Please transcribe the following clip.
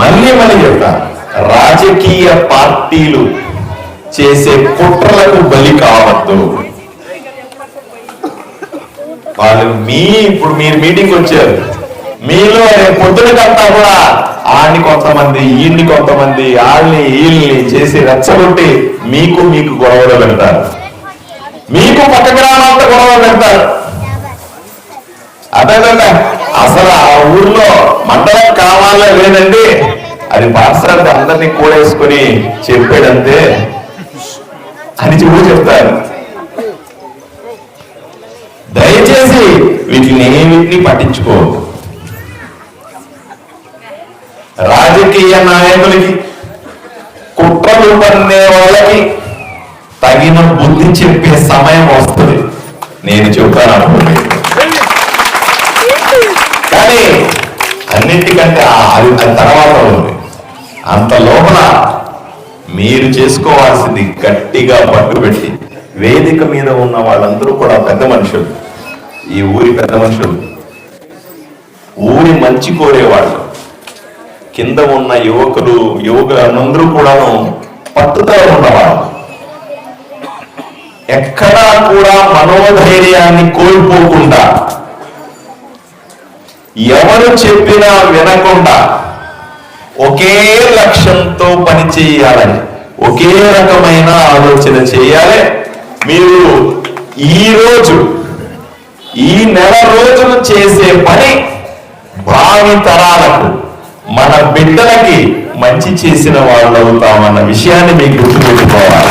మళ్ళీ మళ్ళీ చెప్తా. రాజకీయ పార్టీలు చేసే కుట్రలకు బలి కావద్దు. వాళ్ళు మీ ఇప్పుడు మీరు మీటింగ్ వచ్చారు. మీలో రేపు పొద్దునకంతా కూడా ఆడిని కొంతమంది ఈయన్ని కొంతమంది వాళ్ళని వీళ్ళని చేసి రెచ్చగొట్టి మీకు మీకు గొడవలు పెడతారు. మీకు పక్క గ్రామాలతో గొడవలు పెడతారు. అదేనండి అసలు ఆ ఊర్లో మండలం కావాలా లేదండి అది పాఠశాలకు అందరినీ కూడేసుకుని చెప్పాడంతే అని చూడు చెప్తారు. దయచేసి వీటిని ఏమిటిని పట్టించుకోవద్దు రాజకీయ నాయకులకి కుట్రలు పన్నే వాళ్ళకి తగిన బుద్ధి చెప్పే సమయం వస్తుంది. నేను చెప్తాను అనుకోలేదు అన్నిటికంటే అది తర్వాత ఉంది. అంత లోపల మీరు చేసుకోవాల్సింది గట్టిగా పట్టుబెట్టి వేదిక మీద ఉన్న వాళ్ళందరూ కూడా పెద్ద మనుషులు. ఈ ఊరి పెద్ద మనుషులు. ఊరి మంచి కోరేవాళ్ళు కింద ఉన్న యువకులు యువకులందరూ కూడాను పట్టుదల ఉన్నవాళ్ళు ఎక్కడా కూడా మనోధైర్యాన్ని కోల్పోకుండా ఎవరు చెప్పినా వినకుండా ఒకే లక్ష్యంతో పని చేయాలని ఒకే రకమైన ఆలోచన చేయాలి. మీరు ఈ రోజు ఈ నెల రోజులు చేసే పని భావి తరాలకు మన బిడ్డలకి మంచి చేసిన వాళ్ళు అవుతామన్న విషయాన్ని మీకు గుర్తుపెట్టుకోవాలి.